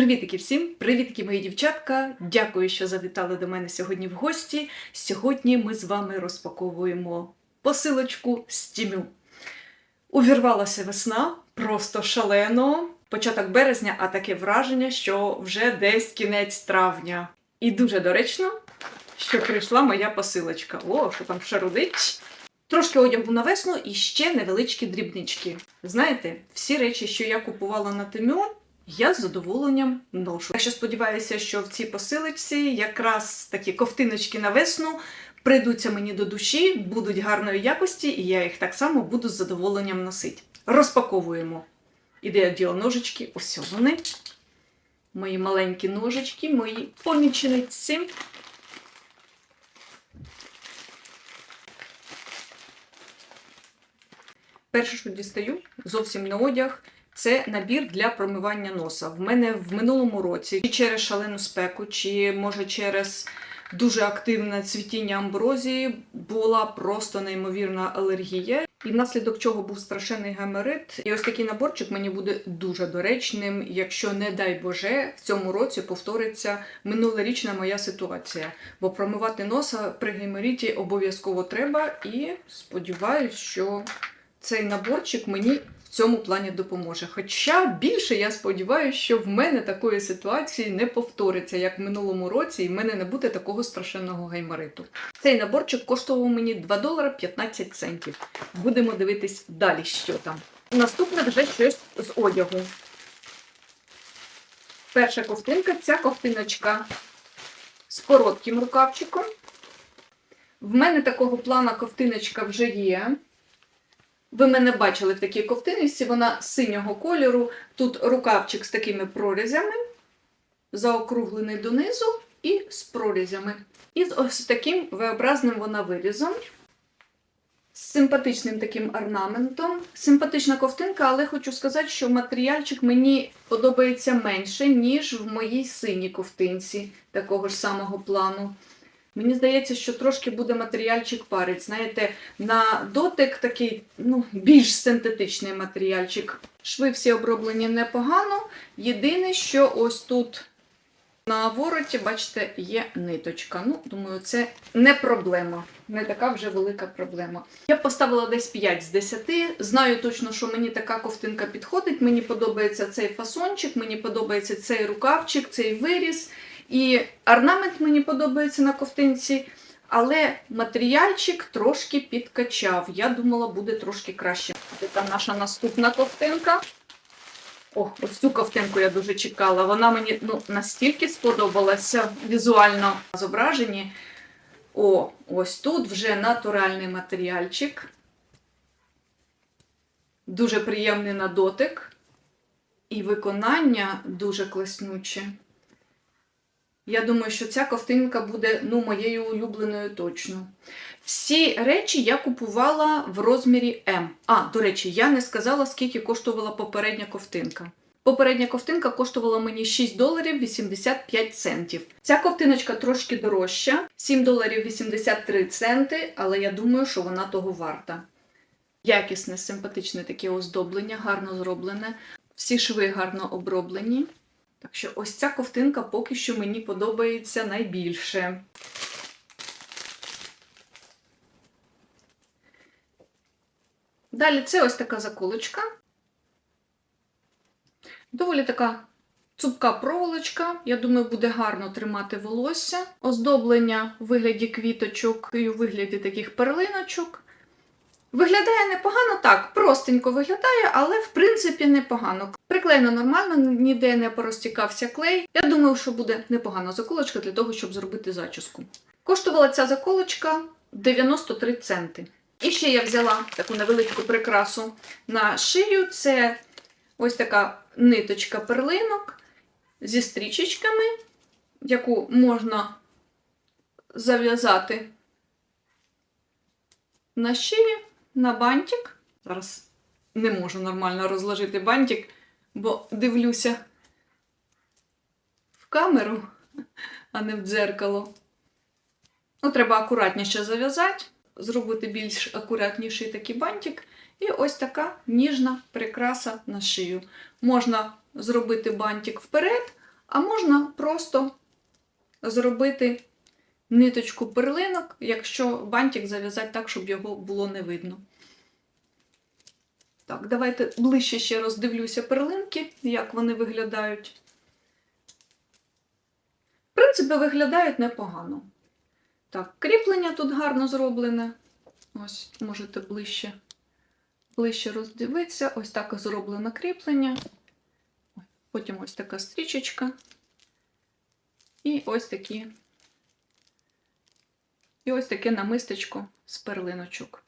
Привітики всім! Привітки, мої дівчатка! Дякую, що завітали до мене сьогодні в гості. Сьогодні ми з вами розпаковуємо посилочку з Тімю. Увірвалася весна, просто шалено. Початок березня, а таке враження, що вже десь кінець травня. І дуже доречно, що прийшла моя посилочка. О, що там шарудить. Трошки одягу на весну і ще невеличкі дрібнички. Знаєте, всі речі, що я купувала на Тимю, я з задоволенням ношу. Я ще сподіваюся, що в цій посилочці якраз такі ковтиночки на весну прийдуться мені до душі, будуть гарної якості, і я їх так само буду з задоволенням носити. Розпаковуємо. Ідея діло ножички. Ось вони. Мої маленькі ножички, мої помічниці. Перше, що дістаю, зовсім не одяг. Це набір для промивання носа. В мене в минулому році, чи через шалену спеку, чи може через дуже активне цвітіння амброзії, була просто неймовірна алергія. І внаслідок чого був страшенний геморит. І ось такий наборчик мені буде дуже доречним, якщо, не дай Боже, в цьому році повториться минулорічна моя ситуація. Бо промивати носа при геморіті обов'язково треба, і сподіваюся, що цей наборчик мені в цьому плані допоможе. Хоча більше я сподіваюся, що в мене такої ситуації не повториться, як в минулому році, і в мене не буде такого страшенного гаймариту. Цей наборчик коштував мені 2 долари 15 центів. Будемо дивитись далі, що там. Наступне вже щось з одягу. Перша ковтинка ця ковтиночка з коротким рукавчиком. В мене такого плана ковтиночка вже є. Ви мене бачили в такій ковтинці, вона синього кольору. Тут рукавчик з такими прорізями, заокруглений донизу і з прорізями. І з ось таким V-образним вона вирізом. З симпатичним таким орнаментом. Симпатична ковтинка, але хочу сказати, що матеріальчик мені подобається менше, ніж в моїй синій ковтинці такого ж самого плану. Мені здається, що трошки буде матеріальчик парить. Знаєте, на дотик такий ну, більш синтетичний матеріальчик. Шви всі оброблені непогано. Єдине, що ось тут на вороті, бачите, є ниточка. Ну, думаю, це не проблема. Не така вже велика проблема. Я поставила десь 5 з 10. Знаю точно, що мені така ковтинка підходить. Мені подобається цей фасончик, мені подобається цей рукавчик, цей виріз. І орнамент мені подобається на ковтинці, але матеріальчик трошки підкачав. Я думала, буде трошки краще. Це там наша наступна ковтинка. О, ось цю ковтинку я дуже чекала. Вона мені ну, настільки сподобалася візуально зображені. О, ось тут вже натуральний матеріальчик. Дуже приємний на дотик. І виконання дуже класнюче. Я думаю, що ця ковтинка буде ну, моєю улюбленою точно. Всі речі я купувала в розмірі М. А, до речі, я не сказала, скільки коштувала попередня ковтинка. Попередня ковтинка коштувала мені 6 доларів 85 центів. Ця ковтиночка трошки дорожча, 7 доларів 83 центи, але я думаю, що вона того варта. Якісне, симпатичне таке оздоблення, гарно зроблене. Всі шви гарно оброблені. Так що ось ця ковтинка поки що мені подобається найбільше. Далі це ось така заколочка. Доволі така цупка проволочка. Я думаю, буде гарно тримати волосся. Оздоблення у вигляді квіточок і у вигляді таких перлиночок. Виглядає непогано, так, простенько виглядає, але в принципі непогано. Приклеєно нормально, ніде не порозтікався клей. Я думаю, що буде непогана заколочка для того, щоб зробити зачіску. Коштувала ця заколочка 93 центи. І ще я взяла таку невеличку прикрасу на шию. Це ось така ниточка перлинок зі стрічечками, яку можна зав'язати на шиї на бантик. Зараз не можу нормально розложити бантик, бо дивлюся в камеру, а не в дзеркало. Ну, треба акуратніше зав'язати, зробити більш акуратніший такий бантик. І ось така ніжна прикраса на шию. Можна зробити бантик вперед, А можна просто зробити ниточку перлинок, якщо бантик зав'язати так, щоб його було не видно. Так, давайте ближче ще роздивлюся перлинки, як вони виглядають. В принципі, виглядають непогано. Так, кріплення тут гарно зроблене. Ось, можете ближче, ближче роздивитися. Ось так зроблено кріплення. Потім ось така стрічечка. І ось такі. І ось таке намистечко з перлиночок.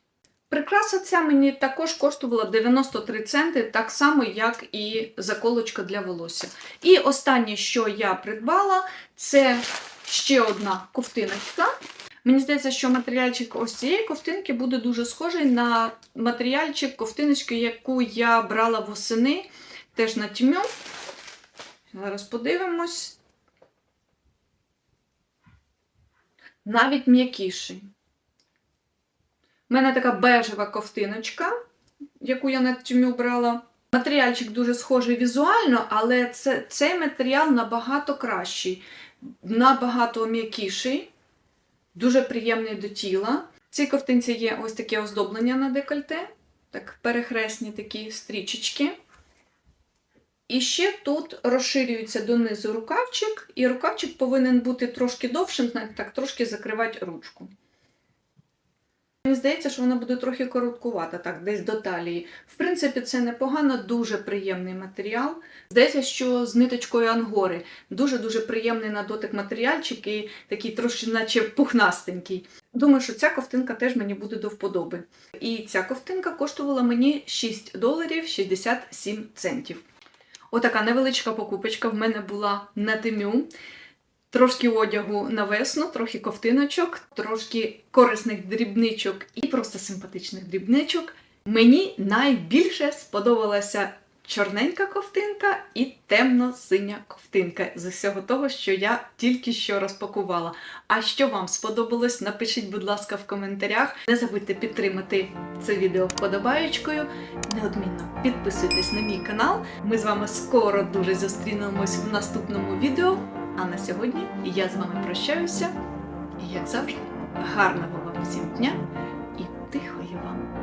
Прикраса ця мені також коштувала 93 центи, так само, як і заколочка для волосся. І останнє, що я придбала, це ще одна ковтиночка. Мені здається, що матеріальчик ось цієї ковтинки буде дуже схожий на матеріальчик ковтиночки, яку я брала восени, теж на тім'ю. Зараз подивимось. Навіть м'якіший. У мене така бежева ковтиночка, яку я на тім'ю брала. Матеріальчик дуже схожий візуально, але це, цей матеріал набагато кращий, набагато м'якіший, дуже приємний до тіла. В цій ковтинці є ось таке оздоблення на декольте, так, перехресні такі стрічечки. І ще тут розширюється донизу рукавчик, і рукавчик повинен бути трошки довшим, так, трошки закривати ручку. Мені здається, що вона буде трохи короткувата, так, десь до талії. В принципі, це непогано, дуже приємний матеріал. Здається, що з ниточкою ангори. Дуже-дуже приємний на дотик матеріальчик і такий трошки, наче пухнастенький. Думаю, що ця ковтинка теж мені буде до вподоби. І ця ковтинка коштувала мені 6 доларів 67 центів. Отака невеличка покупочка в мене була на тимю. Трошки одягу на весну, трохи ковтиночок, трошки корисних дрібничок і просто симпатичних дрібничок. Мені найбільше сподобалася чорненька ковтинка і темно-синя ковтинка з усього того, що я тільки що розпакувала. А що вам сподобалось, напишіть, будь ласка, в коментарях. Не забудьте підтримати це відео вподобаєчкою. Неодмінно підписуйтесь на мій канал. Ми з вами скоро дуже зустрінемось в наступному відео. А на сьогодні я з вами прощаюся. І як завжди, гарного вам всім дня і тихої вам.